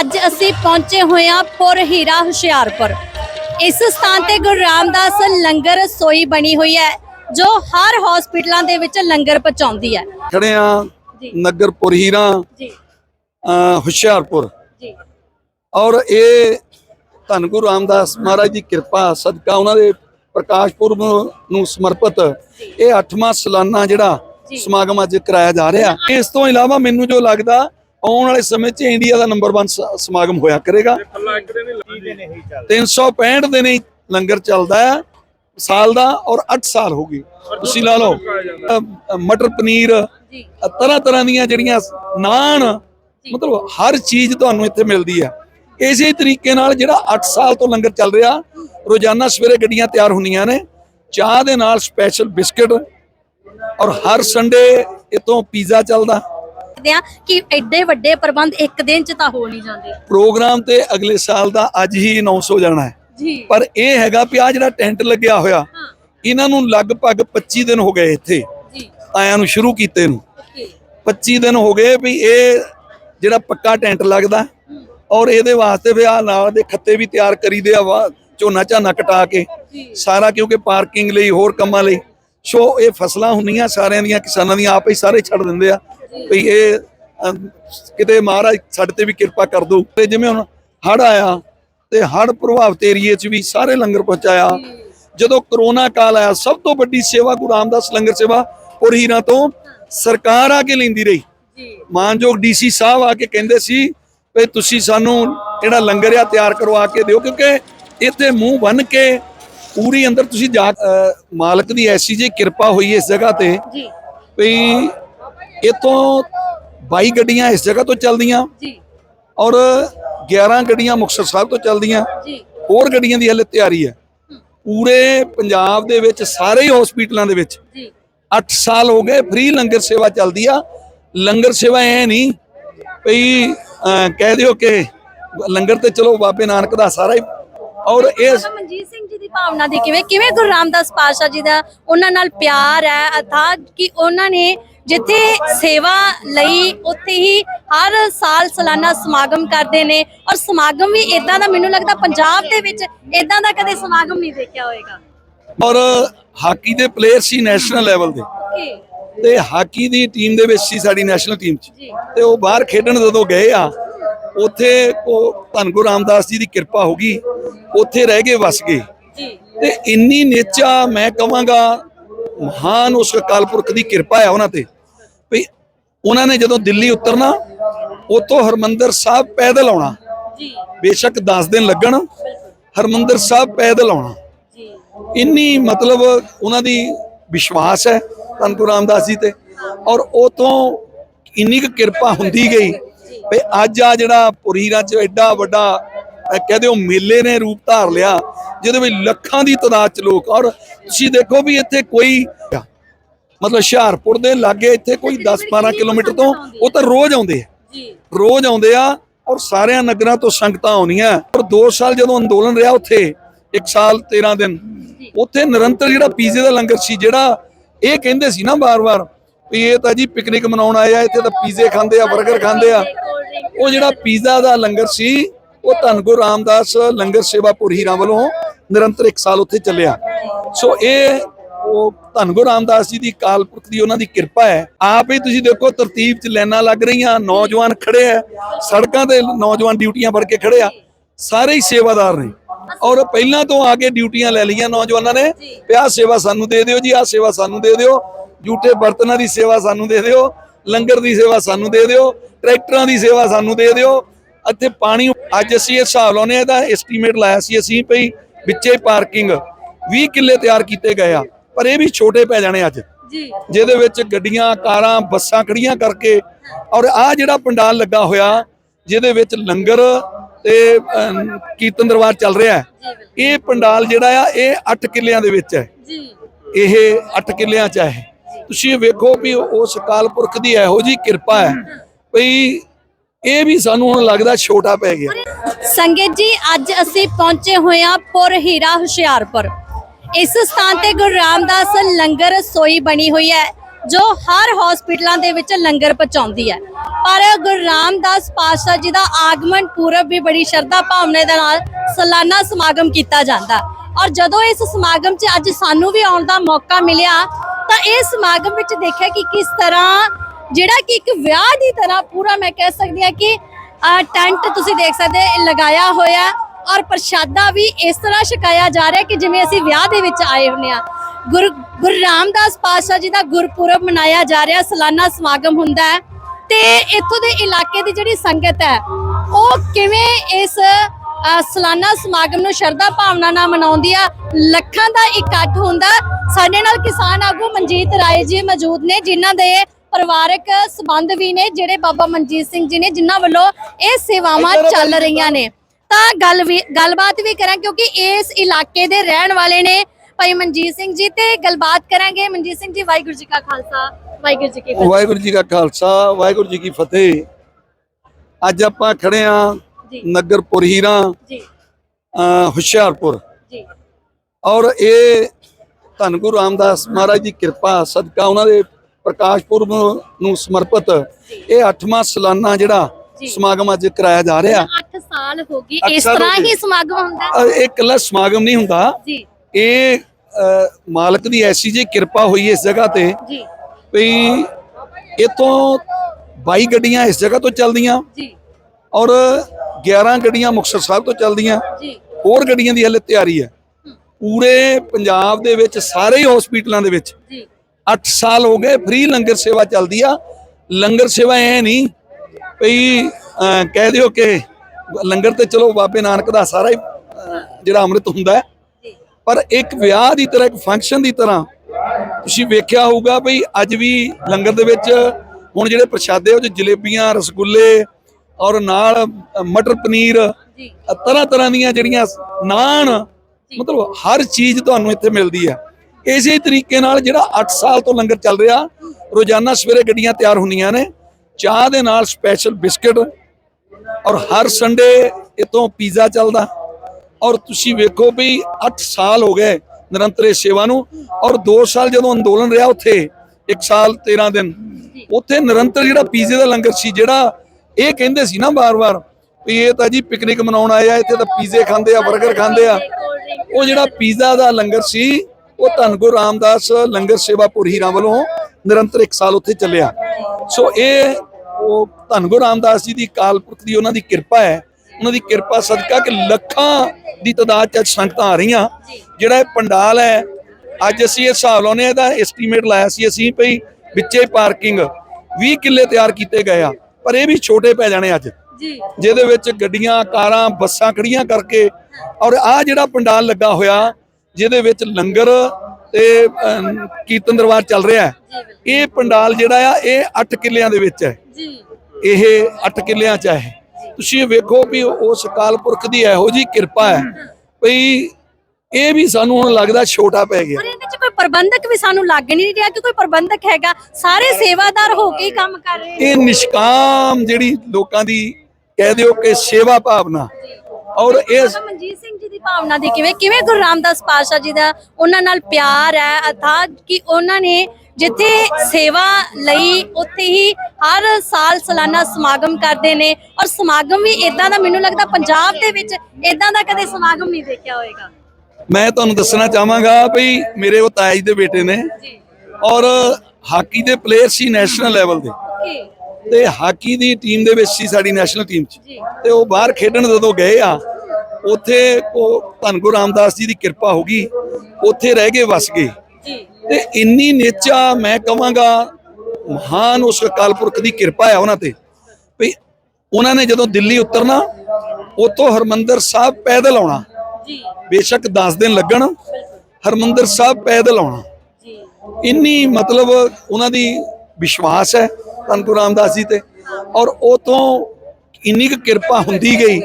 ਅੱਜ ਅਸੀਂ ਪਹੁੰਚੇ ਹੋਏ ਹਾਂ ਪੁਰ ਹੀਰਾ ਹੁਸ਼ਿਆਰਪੁਰ। ਇਸ ਸਥਾਨ ਤੇ ਗੁਰੂ ਰਾਮਦਾਸ ਲੰਗਰ ਰਸੋਈ ਬਣੀ ਹੋਈ ਹੈ ਜੋ ਹਰ ਹਸਪੀਟਲਾਂ ਦੇ ਵਿੱਚ ਲੰਗਰ ਪਹੁੰਚਾਉਂਦੀ ਹੈ। ਖੜੇ ਆ ਜੀ। ਨਗਰ ਹੀਰਾ ਜੀ। ਹੁਸ਼ਿਆਰਪੁਰ। ਜੀ। ਔਰ ਇਹ ਧੰਨ ਗੁਰੂ ਰਾਮਦਾਸ ਮਹਾਰਾਜ ਦੀ ਕਿਰਪਾ ਸਦਕਾ ਉਹਨਾਂ ਦੇ ਪ੍ਰਕਾਸ਼ ਪੁਰਬ ਨੂੰ ਸਮਰਪਿਤ। ਇਹ 8ਵਾਂ ਸਾਲਾਨਾ ਜਿਹੜਾ। ਸਮਾਗਮ ਅੱਜ ਕਰਾਇਆ ਜਾ ਰਿਹਾ। ਇਸ ਤੋਂ ਇਲਾਵਾ ਮੈਨੂੰ ਜੋ ਲੱਗਦਾ ਆਉਣ ਵਾਲੇ ਸਮੇਂ 'ਚ ਇੰਡੀਆ ਦਾ ਨੰਬਰ 1 ਸਮਾਗਮ ਹੋਇਆ ਕਰੇਗਾ। 365 ਦਿਨ ਹੀ ਲੰਗਰ ਚੱਲਦਾ ਹੈ। ਸਾਲ ਦਾ ਔਰ 8 ਸਾਲ ਹੋ ਗਏ ਤੁਸੀਂ ਲਾ ਲਓ। ਮਟਰ ਪਨੀਰ ਜੀ। ਤਰ੍ਹਾਂ ਤਰ੍ਹਾਂ ਦੀਆਂ ਜਿਹੜੀਆਂ ਨਾਨ ਮਤਲਬ ਹਰ ਚੀਜ਼ ਤੁਹਾਨੂੰ ਇੱਥੇ ਮਿਲਦੀ ਹੈ। ਇਸੇ ਤਰੀਕੇ ਨਾਲ ਜਿਹੜਾ 8 ਸਾਲ ਤੋਂ ਲੰਗਰ ਚੱਲ ਰਿਹਾ ਰੋਜ਼ਾਨਾ ਸਵੇਰੇ ਗੱਡੀਆਂ ਤਿਆਰ ਹੁੰਦੀਆਂ ਨੇ। ਚਾਹ ਦੇ ਨਾਲ ਸਪੈਸ਼ਲ ਬਿਸਕਟ ਔਰ ਹਰ ਸੰਡੇ ਇਤੋਂ ਪੀਜ਼ਾ ਚੱਲਦਾ। ਦੇਖਦੇ ਹਾਂ ਕਿ ਐਡੇ ਵੱਡੇ ਪ੍ਰਬੰਧ ਇੱਕ ਦਿਨ ਚ ਤਾਂ ਹੋ ਨਹੀਂ ਜਾਂਦੇ। ਪ੍ਰੋਗਰਾਮ ਤੇ ਅਗਲੇ ਸਾਲ ਦਾ ਅੱਜ ਹੀ ਅਨਾਉਂਸ ਹੋ ਜਾਣਾ ਹੈ। ਜੀ। ਪਰ ਇਹ ਹੈਗਾ ਵੀ ਆ ਜਿਹੜਾ ਟੈਂਟ ਲੱਗਿਆ ਹੋਇਆ ਹਾਂ। ਇਹਨਾਂ ਨੂੰ ਲਗਭਗ 25 ਦਿਨ ਹੋ ਗਏ ਇੱਥੇ। ਜੀ। ਆਇਆਂ ਨੂੰ ਸ਼ੁਰੂ ਕੀਤੇ ਨੂੰ। ਓਕੇ। 25 ਦਿਨ ਹੋ ਗਏ ਵੀ ਇਹ ਜਿਹੜਾ ਪੱਕਾ ਟੈਂਟ ਲੱਗਦਾ ਔਰ ਇਹਦੇ ਵਾਸਤੇ ਵੀ ਆ ਨਾਲ ਦੇ ਖੱਤੇ ਵੀ ਤਿਆਰ ਕਰੀਦੇ ਆ ਵਾ ਝੋਨਾ ਝਾਨਾ ਕਟਾ ਕੇ। ਸਾਰਾ ਕਿਉਂਕਿ ਪਾਰਕਿੰਗ ਲਈ ਹੋਰ ਕੰਮਾਂ ਲਈ। ਸੋ ਇਹ ਫਸਲਾਂ ਹੁੰਦੀਆਂ ਸਾਰਿਆਂ ਦੀਆਂ ਕਿਸਾਨਾਂ ਦੀਆਂ ਆਪੇ ਹੀ ਸਾਰੇ ਛੱਡ ਦਿੰਦੇ ਆ। ਵੀ ਇਹ ਕਿਤੇ ਮਹਾਰਾਜ ਸਾਡੇ ਤੇ ਵੀ ਕਿਰਪਾ ਕਰ ਦੋ ਤੇ ਜਿਵੇਂ ਹੁਣ ਹੜ ਆਇਆ ਤੇ ਹੜ ਪ੍ਰਭਾਵਿਤ ਏਰੀਏ 'ਚ ਵੀ ਸਾਰੇ ਲੰਗਰ ਪਹੁੰਚਾਇਆ। ਜਦੋਂ ਕਰੋਨਾ ਕਾਲ ਆਇਆ ਸਭ ਤੋਂ ਵੱਡੀ ਸੇਵਾ ਗੁਰੂ ਰਾਮਦਾਸ ਲੰਗਰ ਸੇਵਾ ਪੁਰ ਹੀਰਾ ਤੋਂ ਸਰਕਾਰ ਆ ਕੇ ਲੈਂਦੀ ਰਹੀ। ਜੀ। ਮਾਨਯੋਗ ਡੀਸੀ ਸਾਹਿਬ ਆ ਕੇ ਕਹਿੰਦੇ ਸੀ ਵੀ ਤੁਸੀਂ ਸਾਨੂੰ ਜਿਹੜਾ ਲੰਗਰ ਆ ਤਿਆਰ ਕਰਵਾ ਕੇ ਦਿਓ ਕਿਉਂਕਿ ਇੱਥੇ ਮੂੰਹ ਬੰਨ ਕੇ ਪੂਰੀ ਅੰਦਰ ਤੁਸੀਂ ਜਾ ਮਾਲਕ ਦੀ ਐਸੀ ਜੇ ਕਿਰਪਾ ਹੋਈ ਇਸ ਜਗ੍ਹਾ ਤੇ ਜੀ। ਵੀ ਇਤੋਂ 22 ਗੱਡੀਆਂ ਇਸ ਜਗ੍ਹਾ ਤੋਂ ਚੱਲਦੀਆਂ ਜੀ। ਔਰ 11 ਗੱਡੀਆਂ ਮੁਕਤਸਰ ਸਾਹਿਬ ਤੋਂ ਚੱਲਦੀਆਂ। ਜੀ। ਹੋਰ ਗੱਡੀਆਂ ਦੀ ਹਲੇ ਤਿਆਰੀ ਹੈ। ਪੂਰੇ ਪੰਜਾਬ ਦੇ ਵਿੱਚ ਸਾਰੇ ਹੀ ਹਸਪੀਟਲਾਂ ਦੇ ਵਿੱਚ। ਜੀ। 8 ਸਾਲ ਹੋ ਗਏ ਫ੍ਰੀ ਲੰਗਰ ਸੇਵਾ ਚੱਲਦੀ ਆ। ਲੰਗਰ ਸੇਵਾ ਐ ਨਹੀਂ ਭਈ ਕਹਿ ਦਿਓ ਕਿ ਲੰਗਰ ਤੇ ਚਲੋ ਬਾਬੇ ਨਾਨਕ ਦਾ ਸਾਰਾ ਹੀ। ਔਰ ਇਸ ਬਾਬਾ ਮਨਜੀਤ ਸਿੰਘ ਜੀ ਦੀ ਭਾਵਨਾ ਦੀ ਕਿਵੇਂ ਕਿਵੇਂ ਗੁਰੂ ਰਾਮਦਾਸ ਪਾਤਸ਼ਾਹ ਜੀ ਦਾ ਉਹਨਾਂ ਨਾਲ ਪਿਆਰ ਹੈ ਅਥਾਹ ਕਿ ਉਹਨਾਂ ਨੇ ਜਿੱਥੇ ਸੇਵਾ ਲਈ ਉੱਥੇ ਹੀ ਹਰ ਸਾਲ ਸਾਲਾਨਾ ਸਮਾਗਮ ਕਰਦੇ ਨੇ ਔਰ ਸਮਾਗਮ ਵੀ ਇਦਾਂ ਦਾ ਮੈਨੂੰ ਲੱਗਦਾ ਪੰਜਾਬ ਦੇ ਵਿੱਚ ਇਦਾਂ ਦਾ ਕਦੇ ਸਮਾਗਮ ਨਹੀਂ ਦੇਖਿਆ ਹੋਵੇਗਾ ਔਰ ਹਾਕੀ ਦੇ ਪਲੇਅਰ ਸੀ ਨੈਸ਼ਨਲ ਲੈਵਲ ਦੇ। ਤੇ ਹਾਕੀ ਦੀ ਟੀਮ ਦੇ ਵਿੱਚ ਸੀ ਸਾਡੀ ਨੈਸ਼ਨਲ ਟੀਮ ਚ। ਤੇ ਉਹ ਬਾਹਰ ਖੇਡਣ ਜਦੋਂ ਗਏ ਆ ਉੱਥੇ ਉਹ ਧੰਨ ਗੁਰੂ ਰਾਮਦਾਸ ਜੀ ਦੀ ਕਿਰਪਾ ਹੋ ਗਈ ਉੱਥੇ ਰਹਿ ਕੇ ਵਸ ਗਏ। ਤੇ ਇੰਨੀ ਨੇਚਾ ਮੈਂ ਕਵਾਂਗਾ ਮਹਾਨ ਉਸ ਅਕਾਲ ਪੁਰਖ ਦੀ ਕਿਰਪਾ ਹੈ ਉਹਨਾਂ ਤੇ। ਵੀ ਉਹਨਾਂ ਨੇ ਜਦੋਂ ਦਿੱਲੀ ਉਤਰਨਾ ਉਤੋਂ ਹਰਮੰਦਰ ਸਾਹਿਬ ਪੈਦਲ ਆਉਣਾ। ਜੀ। ਬੇਸ਼ੱਕ 10 ਦਿਨ ਲੱਗਣ ਹਰਮੰਦਰ ਸਾਹਿਬ ਪੈਦਲ ਆਉਣਾ। ਜੀ। ਇੰਨੀ ਮਤਲਬ ਉਹਨਾਂ ਦੀ ਵਿਸ਼ਵਾਸ ਹੈ ਧੰਨ ਗੁਰੂ ਰਾਮਦਾਸ ਜੀ ਤੇ। ਔਰ ਉਹ ਤੋਂ ਇੰਨੀ ਕੁ ਕਿਰਪਾ ਹੁੰਦੀ ਗਈ ਵੀ ਅੱਜ ਆ ਜਿਹੜਾ ਪੁਰੀਰਾ ਚ ਐਡਾ ਵੱਡਾ ਅਹ ਕਹਿ ਦਿਓ ਮੇਲੇ ਨੇ ਰੂਪ ਧਾਰ ਲਿਆ ਜਿਹਦੇ ਵਿੱਚ ਲੱਖਾਂ ਦੀ ਤਾਦਾਦ ਚ ਲੋਕ ਔਰ ਤੁਸੀਂ ਦੇਖੋ ਵੀ ਇੱਥੇ ਕੋਈ ਮਤਲਬ ਹੁਸ਼ਿਆਰਪੁਰ ਦੇ ਲਾਗੇ ਇੱਥੇ ਕੋਈ 10 12 ਕਿਲੋਮੀਟਰ ਤੋਂ ਉਹ ਤਾਂ ਰੋਜ਼ ਆਉਂਦੇ ਆ। ਜੀ। ਰੋਜ਼ ਆਉਂਦੇ ਆ ਔਰ ਸਾਰਿਆਂ ਨਗਰਾਂ ਤੋਂ ਸੰਗਤਾਂ ਆਉਣੀਆਂ। ਔਰ 2 ਸਾਲ ਜਦੋਂ ਅੰਦੋਲਨ ਰਿਹਾ ਉੱਥੇ 1 ਸਾਲ 13 ਦਿਨ ਉੱਥੇ ਨਿਰੰਤਰ ਜਿਹੜਾ ਪੀਜ਼ੇ ਦਾ ਲੰਗਰ ਸੀ ਜਿਹੜਾ ਇਹ ਕਹਿੰਦੇ ਸੀ ਨਾ ਬਾਰ-ਬਾਰ ਵੀ ਇਹ ਤਾਂ ਜੀ ਪਿਕਨਿਕ ਮਨਾਉਣ ਆਏ ਆ ਇੱਥੇ ਤਾਂ ਪੀਜ਼ੇ ਖਾਂਦੇ ਆ 버ਗਰ ਖਾਂਦੇ ਆ। ਉਹ ਜਿਹੜਾ ਪੀਜ਼ਾ ਦਾ ਲੰਗਰ ਸੀ ਉਹ ਧੰਨ ਗੁਰੂ ਰਾਮਦਾਸ ਲੰਗਰ ਸੇਵਾ ਪੁਰ ਹੀਰਾ ਵੱਲੋਂ ਨਿਰੰਤਰ 1 ਸਾਲ ਉੱਥੇ ਚੱਲਿਆ। ਸੋ ਇਹ ਉਹ ਧੰਨ ਗੁਰੂ ਰਾਮਦਾਸ ਜੀ ਦੀ ਕਾਲ ਪੁਰਖ ਦੀ ਉਹਨਾਂ ਦੀ ਕਿਰਪਾ ਹੈ। ਆਪ ਹੀ ਤੁਸੀਂ ਦੇਖੋ ਤਰਤੀਬ 'ਚ ਲਾਈਨਾਂ ਲੱਗ ਰਹੀਆਂ ਨੌਜਵਾਨ ਖੜੇ ਆ ਸੜਕਾਂ ਤੇ ਨੌਜਵਾਨ ਡਿਊਟੀਆਂ ਫੜ ਕੇ ਖੜੇ ਆ ਸਾਰੇ ਹੀ ਸੇਵਾਦਾਰ ਨੇ। ਔਰ ਪਹਿਲਾਂ ਤੋਂ ਆ ਕੇ ਡਿਊਟੀਆਂ ਲੈ ਲਈਆਂ ਨੌਜਵਾਨਾਂ ਨੇ। ਆਹ ਸੇਵਾ ਸਾਨੂੰ ਦੇ ਦਿਓ ਜੀ ਆਹ ਸੇਵਾ ਸਾਨੂੰ ਦੇ ਦਿਓ। ਜੂਠੇ ਬਰਤਨਾਂ ਦੀ ਸੇਵਾ ਸਾਨੂੰ ਦੇ ਦਿਓ ਲੰਗਰ ਦੀ ਸੇਵਾ ਸਾਨੂੰ ਦੇ ਦਿਓ ਟਰੈਕਟਰਾਂ ਦੀ ਸੇਵਾ ਸਾਨੂੰ ਦੇ ਦਿਓ। ਇੱਥੇ ਪਾਣੀ ਅੱਜ ਅਸੀਂ ਇਹ ਹਿਸਾਬ ਲਾਉਨੇ ਆ ਇਹਦਾ ਐਸਟੀਮੇਟ ਲਾਇਆ ਸੀ ਅਸੀਂ ਭਈ ਵਿੱਚੇ ਪਾਰਕਿੰਗ 20 ਕਿੱਲੇ ਤਿਆਰ ਕੀਤੇ ਗਏ ਆ ਪਰ ਇਹ ਵੀ ਛੋਟੇ ਪੈ ਜਾਣੇ ਅੱਜ। ਜੀ। ਜਿਹਦੇ ਵਿੱਚ ਗੱਡੀਆਂ ਕਾਰਾਂ ਬੱਸਾਂ ਖੜੀਆਂ ਕਰਕੇ ਔਰ ਆ ਜਿਹੜਾ ਪੰਡਾਲ ਲੱਗਾ ਹੋਇਆ ਜਿਹਦੇ ਵਿੱਚ ਲੰਗਰ ਤੇ ਕੀਰਤਨ ਦਰਬਾਰ ਚੱਲ ਰਿਹਾ ਹੈ ਇਹ ਪੰਡਾਲ ਜਿਹੜਾ ਆ ਇਹ 8 ਕਿੱਲਿਆਂ ਦੇ ਵਿੱਚ ਹੈ। ਜੀ। ਇਹ 8 ਕਿੱਲਿਆਂ ਚ ਹੈ। ਤੁਸੀਂ ਵੇਖੋ ਵੀ ਉਸ ਅਕਾਲ ਪੁਰਖ ਦੀ ਇਹੋ ਜੀ ਕਿਰਪਾ ਹੈ ਵੀ ਇਹ ਵੀ ਸਾਨੂੰ ਹੁਣ ਲੱਗਦਾ ਛੋਟਾ ਪੈ ਗਿਆ। ਸੰਗਤ ਜੀ ਅੱਜ ਅਸੀਂ ਪਹੁੰਚੇ ਹੋਏ ਹਾਂ ਪੁਰ ਹੀਰਾ ਹੁਸ਼ਿਆਰਪੁਰ। ਇਸ ਸਥਾਨ ਤੇ ਗੁਰੂ ਰਾਮਦਾਸ ਲੰਗਰ ਰਸੋਈ ਬਣੀ ਹੋਈ ਹੈ ਜੋ ਹਰ ਹਸਪੀਟਲਾਂ ਦੇ ਵਿੱਚ ਲੰਗਰ ਪਹੁੰਚਾਉਂਦੀ ਹੈ। ਪਰ ਗੁਰੂ ਰਾਮਦਾਸ ਪਾਤਸ਼ਾਹ ਜੀ ਦਾ ਆਗਮਨ ਪੂਰਬ ਵੀ ਬੜੀ ਸ਼ਰਧਾ ਭਾਵਨਾ ਦੇ ਨਾਲ ਸਾਲਾਨਾ ਸਮਾਗਮ ਕੀਤਾ ਜਾਂਦਾ। ਔਰ ਜਦੋਂ ਇਸ ਸਮਾਗਮ 'ਚ ਅੱਜ ਸਾਨੂੰ ਵੀ ਆਉਣ ਦਾ ਮੌਕਾ ਮਿਲਿਆ ਤਾਂ ਇਹ ਸਮਾਗਮ ਵਿੱਚ ਦੇਖਿਆ ਕਿ ਕਿਸ ਤਰ੍ਹਾਂ ਜਿਹੜਾ ਕਿ ਇੱਕ ਵਿਆਹ ਦੀ ਤਰ੍ਹਾਂ ਪੂਰਾ ਮੈਂ ਕਹਿ ਸਕਦੀ ਹਾਂ ਕਿ ਟੈਂਟ ਤੁਸੀਂ ਦੇਖ ਸਕਦੇ ਹੋ, ਲਗਾਇਆ ਹੋਇਆ। ਔਰ ਪ੍ਰਸ਼ਾਦਾ ਵੀ ਇਸ ਤਰ੍ਹਾਂ ਛਕਾਇਆ ਜਾ ਰਿਹਾ ਕਿ ਜਿਵੇਂ ਅਸੀਂ ਵਿਆਹ ਦੇ ਵਿੱਚ ਆਏ ਹੁੰਨੇ ਆ ਗੁਰੂ ਗੁਰੂ ਰਾਮਦਾਸ ਪਾਤਸ਼ਾਹ ਜੀ ਦਾ ਗੁਰਪੁਰਬ ਮਨਾਇਆ ਜਾ ਰਿਹਾ ਸਾਲਾਨਾ ਸਮਾਗਮ ਹੁੰਦਾ ਹੈ। ਤੇ ਇੱਥੋਂ ਦੇ ਇਲਾਕੇ ਦੀ ਜਿਹੜੀ ਸੰਗਤ ਹੈ ਉਹ ਕਿਵੇਂ ਇਸ ਸਾਲਾਨਾ ਸਮਾਗਮ ਨੂੰ ਸ਼ਰਧਾ ਭਾਵਨਾ ਨਾਲ ਮਨਾਉਂਦੀ ਆ? ਲੱਖਾਂ ਦਾ ਇਕੱਠ ਹੁੰਦਾ। ਸਾਡੇ ਨਾਲ ਕਿਸਾਨ ਆਗੂ ਮਨਜੀਤ ਰਾਏ ਜੀ ਮੌਜੂਦ ਨੇ ਜਿਨ੍ਹਾਂ ਦੇ ਪਰਿਵਾਰਕ ਸਬੰਧ ਵੀ ਨੇ ਜਿਹੜੇ ਬਾਬਾ ਮਨਜੀਤ ਸਿੰਘ ਜੀ ਨੇ ਜਿਨ੍ਹਾਂ ਵੱਲੋਂ ਇਹ ਸੇਵਾਵਾਂ ਚੱਲ ਰਹੀਆਂ ਨੇ। ਤਾਂ ਗੱਲ ਵੀ ਗੱਲਬਾਤ ਵੀ ਕਰਾਂ ਕਿਉਂਕਿ ਇਸ ਇਲਾਕੇ ਦੇ ਰਹਿਣ ਵਾਲੇ ਨੇ ਭਾਈ ਮਨਜੀਤ ਸਿੰਘ ਜੀ ਤੇ ਗੱਲਬਾਤ ਕਰਾਂਗੇ। ਮਨਜੀਤ ਸਿੰਘ ਜੀ ਵਾਹਿਗੁਰੂ ਜੀ ਕਾ ਖਾਲਸਾ ਵਾਹਿਗੁਰੂ ਜੀ ਕੀ ਫਤਿਹ। ਵਾਹਿਗੁਰੂ ਜੀ ਕਾ ਖਾਲਸਾ ਵਾਹਿਗੁਰੂ ਜੀ ਕੀ ਫਤਿਹ। ਅੱਜ ਆਪਾਂ ਖੜੇ ਆ ਜੀ। ਨਗਰ ਪੁਰਹੀਰਾ ਜੀ। ਹੁਸ਼ਿਆਰਪੁਰ। ਜੀ। ਔਰ ਇਹ ਧੰਨ ਗੁਰੂ ਰਾਮਦਾਸ ਮਹਾਰਾਜ ਦੀ ਕਿਰਪਾ ਸਦਕਾ ਉਹਨਾਂ ਦੇ ਪ੍ਰਕਾਸ਼ ਪੁਰਬ ਨੂੰ ਸਮਰਪਿਤ ਇਹ 8ਵਾਂ ਸਾਲਾਨਾ ਜਿਹੜਾ। ਸਮਾਗਮ ਅੱਜ ਕਰਾਇਆ ਜਾ ਰਿਹਾ। 8 ਸਾਲ ਹੋ ਗਏ। ਇਸ ਤਰ੍ਹਾਂ। ਹੀ ਸਮਾਗਮ ਹੁੰਦਾ। ਇਹ ਇਕੱਲਾ ਸਮਾਗਮ ਨਹੀਂ ਹੁੰਦਾ। ਜੀ। ਇਹ ਮਾਲਕ ਦੀ ਐਸੀ ਜੀ ਕਿਰਪਾ ਹੋਈ ਇਸ ਜਗ੍ਹਾ ਤੇ ਜੀ। ਵੀ ਇਤੋਂ 22 ਗੱਡੀਆਂ ਇਸ ਜਗ੍ਹਾ ਤੋਂ ਚੱਲਦੀਆਂ ਜੀ। ਔਰ 11 ਗੱਡੀਆਂ ਮੁਕਤਸਰ ਸਾਹਿਬ ਤੋਂ ਚੱਲਦੀਆਂ। ਜੀ। ਹੋਰ ਗੱਡੀਆਂ ਦੀ ਹਲੇ ਤਿਆਰੀ ਹੈ। ਪੂਰੇ ਪੰਜਾਬ ਦੇ ਵਿੱਚ ਸਾਰੇ ਹੀ ਹਸਪੀਟਲਾਂ ਦੇ ਵਿੱਚ। ਜੀ। 8 ਸਾਲ ਹੋ ਗਏ ਫ੍ਰੀ ਲੰਗਰ ਸੇਵਾ ਚੱਲਦੀ ਆ। ਲੰਗਰ ਸੇਵਾ ਐ ਨਹੀਂ ਵੀ ਅਹ, ਕਹਿ ਦਿਓ ਕਿ ਲੰਗਰ ਤੇ ਚਲੋ ਬਾਬੇ ਨਾਨਕ ਦਾ ਸਾਰਾ ਹੀ ਜਿਹੜਾ ਅੰਮ੍ਰਿਤ ਹੁੰਦਾ ਹੈ। ਪਰ ਇੱਕ ਵਿਆਹ ਦੀ ਤਰ੍ਹਾਂ ਇੱਕ ਫੰਕਸ਼ਨ ਦੀ ਤਰ੍ਹਾਂ ਤੁਸੀਂ ਵੇਖਿਆ ਹੋਊਗਾ ਵੀ ਅੱਜ ਵੀ ਲੰਗਰ ਦੇ ਵਿੱਚ ਹੁਣ ਜਿਹੜੇ ਪ੍ਰਸ਼ਾਦੇ ਉਹ ਜਲੇਬੀਆਂ ਰਸਗੁੱਲੇ ਔਰ ਨਾਲ ਮਟਰ ਪਨੀਰ ਤਰ੍ਹਾਂ ਤਰ੍ਹਾਂ ਦੀਆਂ ਜਿਹੜੀਆਂ ਨਾਨ ਮਤਲਬ ਹਰ ਚੀਜ਼ ਤੁਹਾਨੂੰ ਇੱਥੇ ਮਿਲਦੀ ਹੈ। ਇਸੇ ਤਰੀਕੇ ਨਾਲ ਜਿਹੜਾ 8 ਸਾਲ ਤੋਂ ਲੰਗਰ ਚੱਲ ਰਿਹਾ ਰੋਜ਼ਾਨਾ ਸਵੇਰੇ ਗੱਡੀਆਂ ਤਿਆਰ ਹੁੰਦੀਆਂ ਨੇ। ਚਾਹ ਦੇ ਨਾਲ ਸਪੈਸ਼ਲ ਬਿਸਕਟ ਔਰ ਹਰ ਸੰਡੇ ਇਤੋਂ ਪੀਜ਼ਾ ਚੱਲਦਾ। ਔਰ ਤੁਸੀਂ ਵੇਖੋ ਵੀ 8 ਸਾਲ ਹੋ ਗਏ ਨਿਰੰਤਰ ਇਹ ਸੇਵਾ ਨੂੰ ਔਰ 2 ਸਾਲ ਜਦੋਂ ਅੰਦੋਲਨ ਰਿਹਾ ਉੱਥੇ 1 ਸਾਲ 13 ਦਿਨ ਉੱਥੇ ਨਿਰੰਤਰ ਜਿਹੜਾ ਪੀਜ਼ੇ ਦਾ ਲੰਗਰ ਸੀ ਜਿਹੜਾ ਇਹ ਕਹਿੰਦੇ ਸੀ ਨਾ ਬਾਰ-ਬਾਰ ਵੀ ਇਹ ਤਾਂ ਜੀ ਪਿਕਨਿਕ ਮਨਾਉਣ ਆਏ ਆ ਇੱਥੇ ਤਾਂ ਪੀਜ਼ੇ ਖਾਂਦੇ ਆ 버ਗਰ ਖਾਂਦੇ ਆ। ਉਹ ਜਿਹੜਾ ਪੀਜ਼ਾ ਦਾ ਲੰਗਰ ਸੀ ਉਹ ਧੰਨ ਗੁਰੂ ਰਾਮਦਾਸ ਲੰਗਰ ਸੇਵਾ ਪੁਰਹੀਰਾਂ ਵੱਲੋਂ ਨਿਰੰਤਰ 1 ਸਾਲ ਉੱਥੇ ਚੱਲਿਆ। ਸੋ ਇਹ ਉਹ ਧੰਨ ਗੁਰੂ ਰਾਮਦਾਸ ਜੀ ਦੀ ਕਾਲ ਪੁਰਖ ਦੀ ਉਹਨਾਂ ਦੀ ਕਿਰਪਾ ਹੈ। ਉਹਨਾਂ ਦੀ ਕਿਰਪਾ ਸਦਕਾ ਕਿ ਲੱਖਾਂ ਦੀ ਤਾਦਾਦ ਚ ਸੰਗਤਾਂ ਆ ਰਹੀਆਂ। ਜਿਹੜਾ ਇਹ ਪੰਡਾਲ ਹੈ ਅੱਜ ਅਸੀਂ ਇਹ ਹਿਸਾਬ ਲਾਉਨੇ ਇਹਦਾ ਐਸਟੀਮੇਟ ਲਾਇਆ ਸੀ ਅਸੀਂ ਭਈ ਵਿੱਚੇ ਪਾਰਕਿੰਗ 20 ਕਿੱਲੇ ਤਿਆਰ ਕੀਤੇ ਗਏ ਆ। ਪਰ ਇਹ ਵੀ ਛੋਟੇ ਪੈ ਜਾਣੇ ਅੱਜ। ਜੀ। ਜਿਹਦੇ ਵਿੱਚ ਗੱਡੀਆਂ ਕਾਰਾਂ ਬੱਸਾਂ ਖੜੀਆਂ ਕਰਕੇ ਔਰ ਆ ਜਿਹੜਾ ਪੰਡਾਲ ਲੱਗਾ ਹੋਇਆ ਜਿਹਦੇ ਵਿੱਚ ਲੰਗਰ ਤੇ ਕੀਰਤਨ ਦਰਬਾਰ ਚੱਲ ਰਿਹਾ ਹੈ। ਇਹ ਪੰਡਾਲ ਜਿਹੜਾ ਆ ਇਹ 8 ਕਿੱਲਿਆਂ ਦੇ ਵਿੱਚ ਹੈ। ਜੀ। ਇਹ 8 ਕਿੱਲਿਆਂ ਚ ਹੈ ਤੁਸੀਂ ਵੇਖੋ ਵੀ ਉਸ ਅਕਾਲ ਪੁਰਖ ਦੀ ਇਹੋ ਜੀ ਕਿਰਪਾ ਹੈ। ਭਈ ਇਹ ਵੀ ਸਾਨੂੰ ਹੁਣ ਲੱਗਦਾ ਛੋਟਾ ਪੈ ਗਿਆ। ਪਰ ਇਹਦੇ ਚ ਕੋਈ ਪ੍ਰਬੰਧਕ ਵੀ ਸਾਨੂੰ ਲੱਗ ਨਹੀਂ ਰਿਹਾ ਕਿ ਕੋਈ ਪ੍ਰਬੰਧਕ ਹੈਗਾ। ਸਾਰੇ ਸੇਵਾਦਾਰ ਹੋ ਕੇ ਹੀ ਕੰਮ ਕਰ ਰਹੇ ਇਹ ਨਿਸ਼ਕਾਮ ਜਿਹੜੀ ਲੋਕਾਂ ਦੀ ਕਹਿ ਦਿਓ ਕਿ ਸੇਵਾ ਭਾਵਨਾ ਔਰ ਬਾਬਾ ਮਨਜੀਤ ਸਿੰਘ ਜੀ ਦੀ ਭਾਵਨਾ ਦੀ ਕਿਵੇਂ ਕਿਵੇਂ ਗੁਰੂ ਰਾਮਦਾਸ ਪਾਤਸ਼ਾਹ ਜੀ ਦਾ ਉਹਨਾਂ ਨਾਲ ਪਿਆਰ ਹੈ ਅਥਾਹ ਕਿ ਉਹਨਾਂ ਨੇ ਜਿੱਥੇ ਸੇਵਾ ਲਈ ਉੱਥੇ ਹੀ ਹਰ ਸਾਲ ਸਾਲਾਨਾ ਸਮਾਗਮ ਕਰਦੇ ਨੇ। ਔਰ ਸਮਾਗਮ ਵੀ ਇਦਾਂ ਦਾ ਮੈਨੂੰ ਲੱਗਦਾ ਪੰਜਾਬ ਦੇ ਵਿੱਚ ਇਦਾਂ ਦਾ ਕਦੇ ਸਮਾਗਮ ਨਹੀਂ ਦੇਖਿਆ ਹੋਵੇਗਾ ਮੈਂ ਤੁਹਾਨੂੰ ਦੱਸਣਾ ਚਾਹਾਂਗਾ ਭਈ ਮੇਰੇ ਉਹ ਤਾਇਆ ਜੀ ਦੇ ਬੇਟੇ ਨੇ ਔਰ ਹਾਕੀ ਦੇ ਪਲੇਅਰ ਸੀ ਨੈਸ਼ਨਲ ਲੈਵਲ ਦੇ। ਤੇ ਹਾਕੀ ਦੀ ਟੀਮ ਦੇ ਵਿੱਚ ਸੀ ਸਾਡੀ ਨੈਸ਼ਨਲ ਟੀਮ 'ਚ। ਤੇ ਉਹ ਬਾਹਰ ਖੇਡਣ ਜਦੋਂ ਗਏ ਆ ਉੱਥੇ ਉਹ ਧੰਨ ਗੁਰੂ ਰਾਮਦਾਸ ਜੀ ਦੀ ਕਿਰਪਾ ਹੋ ਗਈ ਉੱਥੇ ਰਹਿ ਕੇ ਵਸ ਗਏ। ਤੇ ਇੰਨੀ ਨੇਚਾ ਮੈਂ ਕਵਾਂਗਾ ਮਹਾਨ ਉਸ ਅਕਾਲ ਪੁਰਖ ਦੀ ਕਿਰਪਾ ਹੈ ਉਹਨਾਂ ਤੇ। ਵੀ ਉਹਨਾਂ ਨੇ ਜਦੋਂ ਦਿੱਲੀ ਉਤਰਨਾ ਉਤੋਂ ਹਰਮੰਦਰ ਸਾਹਿਬ ਪੈਦਲ ਆਉਣਾ। ਜੀ। ਬੇਸ਼ੱਕ 10 ਦਿਨ ਲੱਗਣ ਹਰਮੰਦਰ ਸਾਹਿਬ ਪੈਦਲ ਆਉਣਾ। ਜੀ। ਇੰਨੀ ਮਤਲਬ ਉਹਨਾਂ ਦੀ ਵਿਸ਼ਵਾਸ ਹੈ ਧੰਨ ਗੁਰੂ ਰਾਮਦਾਸ ਜੀ ਤੇ। ਔਰ ਉਹ ਇੰਨੀ ਕੁ ਕਿਰਪਾ ਹੁੰਦੀ ਗਈ